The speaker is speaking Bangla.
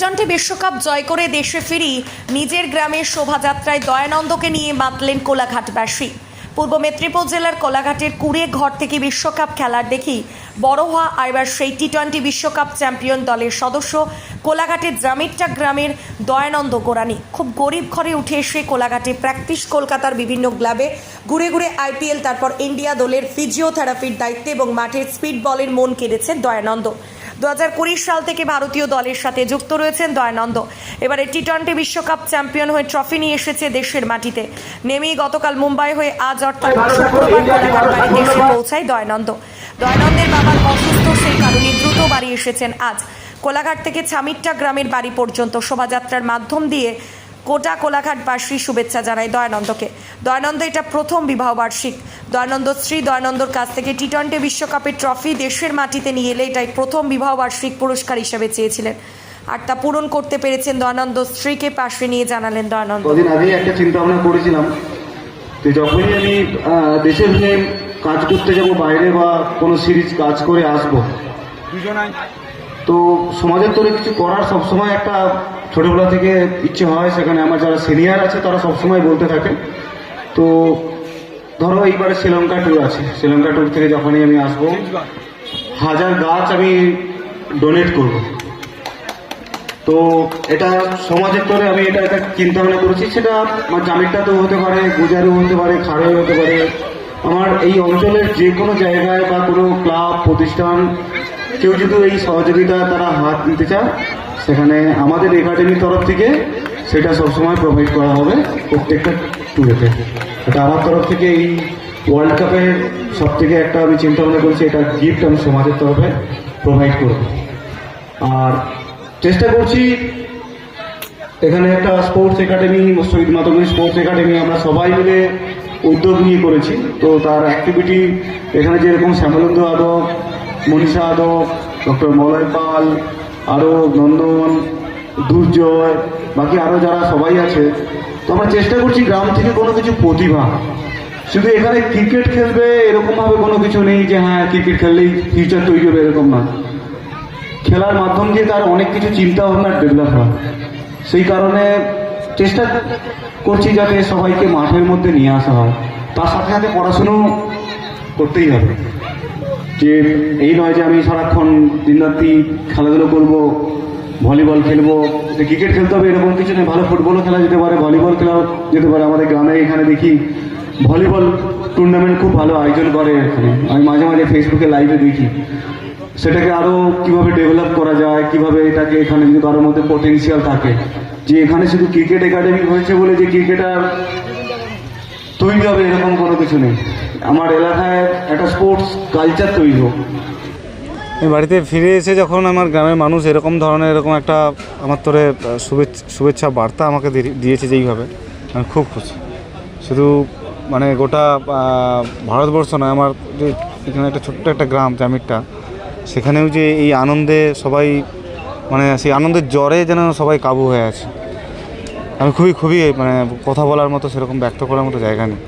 টি বিশ্বকাপ জয় করে দেশে ফিরি, নিজের গ্রামের শোভাযাত্রায় দয়ানন্দকে নিয়ে মাতলেন কোলাঘাটবাসী পূর্ব মেদিনীপুর জেলার কোলাঘাটের কুড়ে ঘর থেকে বিশ্বকাপ খেলার দেখি, বড় হওয়া আর এবার সেই টি টোয়েন্টি বিশ্বকাপ চ্যাম্পিয়ন দলের সদস্য কোলাঘাটের জামিরটা গ্রামের দয়ানন্দ গোরানি। খুব গরিব ঘরে উঠে এসে কোলাঘাটে প্র্যাকটিস কলকাতার বিভিন্ন ক্লাবে ঘুরে ঘুরে আইপিএল, তারপর ইন্ডিয়া দলের ফিজিওথেরাপির দায়িত্বে এবং মাঠের স্পিড বলের মন কেড়েছেন দয়ানন্দ। দু হাজার কুড়ি সাল থেকে ভারতীয় দলের সাথে যুক্ত রয়েছেন দয়ানন্দ। এবারে টি টোয়েন্টি বিশ্বকাপ চ্যাম্পিয়ন হয়ে ট্রফি নিয়ে এসেছে দেশের মাটিতে। নেমেই গতকাল মুম্বাই হয়ে আজ অর্থাৎ শুক্রবার পৌঁছায় দয়ানন্দ। দয়ানন্দের বাবার অসুস্থ, সেই কারণে দ্রুত বাড়ি এসেছেন আজ। কোলাঘাট থেকে ছামিট্টা গ্রামের বাড়ি পর্যন্ত শোভাযাত্রার মাধ্যম দিয়ে গোটা কোলাঘাটবাসী শুভেচ্ছা জানায় দয়ানন্দকে। দয়ানন্দ, এটা প্রথম বিবাহ বার্ষিক দয়ানন্দ স্ত্রী দয়ানন্দর কাছ থেকে টি টোয়েন্টি বিশ্বকাপের ট্রফি দেশের মাটিতে নিয়ে এলে এটাই প্রথম বিবাহ বার্ষিক পুরস্কার হিসেবে চেয়েছিলেন। আর তা পূরণ করতে পেরেছেন দয়ানন্দ স্ত্রীকে পাশে নিয়ে জানালেন দয়ানন্দ। কদিন আগেই একটা চিন্তা ভাবনা করেছিলাম যে যখনই আমি দেশের হয়ে কাজ করতে যাব, বাইরে বা কোনো সিরিজ কাজ করে আসব তো সমাজের তরে কিছু করার সবসময় একটা ছোটবেলা থেকে ইচ্ছে হয়, সেখানে আমার যারা সিনিয়র আছে তারা সবসময় বলতে থাকে। তো ধরো এইবারে শ্রীলঙ্কা ট্যুর আছে। শ্রীলঙ্কা ট্যুর থেকে যখনই আমি আসব, হাজার গাছ আমি ডোনেট করব। তো এটা সমাজের তরে আমি এটা একটা চিন্তা ভাবনা করেছি, সেটা আমার জামিরটা তো হতে পারে, গুজারও হতে পারে খাড়ে হতে পারে। আমার এই অঞ্চলের যে কোনো জায়গায় বা কোনো ক্লাব, প্রতিষ্ঠান কেউ যদি এই সহযোগিতা তারা হাত দিতে চায়, সেখানে আমাদের একাডেমির তরফ থেকে সেটা সবসময় প্রোভাইড করা হবে প্রত্যেকটা ট্যুরেতে এটা আমার তরফ থেকে এই ওয়ার্ল্ড কাপের সব থেকে একটা আমি চিন্তা ভাবনা করেছি, এটা গিফট আমি সমাজের তরফে প্রোভাইড করব। আর চেষ্টা করছি, এখানে একটা sports academy Shahid Matangini sports academy আমরা সবাই মিলে উদ্যোগ নিয়ে করেছি। তো তার অ্যাক্টিভিটি এখানে যেরকম শ্যামলন্দু আদব মনীষা আদব ডক্টর মলয় পাল আরও নন্দন, দুর্জয়, বাকি আরও যারা সবাই আছে, তো আমরা চেষ্টা করছি গ্রাম থেকে কোনো কিছু প্রতিভা। শুধু এখানে ক্রিকেট খেলবে এরকমভাবে কোনো কিছু নেই যে হ্যাঁ ক্রিকেট খেললেই ফিউচার তৈরি হবে এরকম না। খেলার মাধ্যম দিয়ে তার অনেক কিছু চিন্তা ভাবনা ডেভেলপ হয়। সেই কারণে চেষ্টা করছি যাতে সবাইকে মাঠের মধ্যে নিয়ে আসা হয়। তার সাথে সাথে পড়াশুনো করতেই হবে। যে এই নয় যে আমি সারাক্ষণ দিনরাত্রি খেলাধুলো করব, ভলিবল খেলব ক্রিকেট খেলতে হবে এরকম কিছু নেই ভালো ফুটবলও খেলা যেতে পারে, ভলিবল খেলাও যেতে পারে। আমাদের গ্রামে এখানে দেখি ভলিবল টুর্নামেন্ট খুব ভালো আয়োজন করে এখানে। আমি মাঝে মাঝে ফেসবুকে লাইভে দেখি। সেটাকে আরও কীভাবে ডেভেলপ করা যায়, কীভাবে এটাকে এখানে যদি কারোর মধ্যে পটেনশিয়াল থাকে। যে এখানে শুধু ক্রিকেট একাডেমি হয়েছে বলে যে ক্রিকেটার তৈরি হবে, এরকম কোনো কিছু নেই। আমার এলাকায় একটা স্পোর্টস কালচার তৈরি হোক। বাড়িতে ফিরে এসে যখন আমার গ্রামের মানুষ এরকম ধরনের এরকম একটা আমার তোরে শুভেচ্ছা বার্তা আমাকে দিয়েছে যেইভাবে আমি খুব খুশি। শুধু মানে গোটা ভারতবর্ষ নয়, আমার যে এখানে একটা ছোট্ট একটা গ্রাম জামিরটা সেখানেও যে এই আনন্দে সবাই মানে সেই আনন্দের জ্বরে যেন সবাই কাবু হয়ে আছে। আমি খুবই খুবই মানে কথা বলার মতো সেরকম ব্যক্ত করার মতো জায়গা নেই।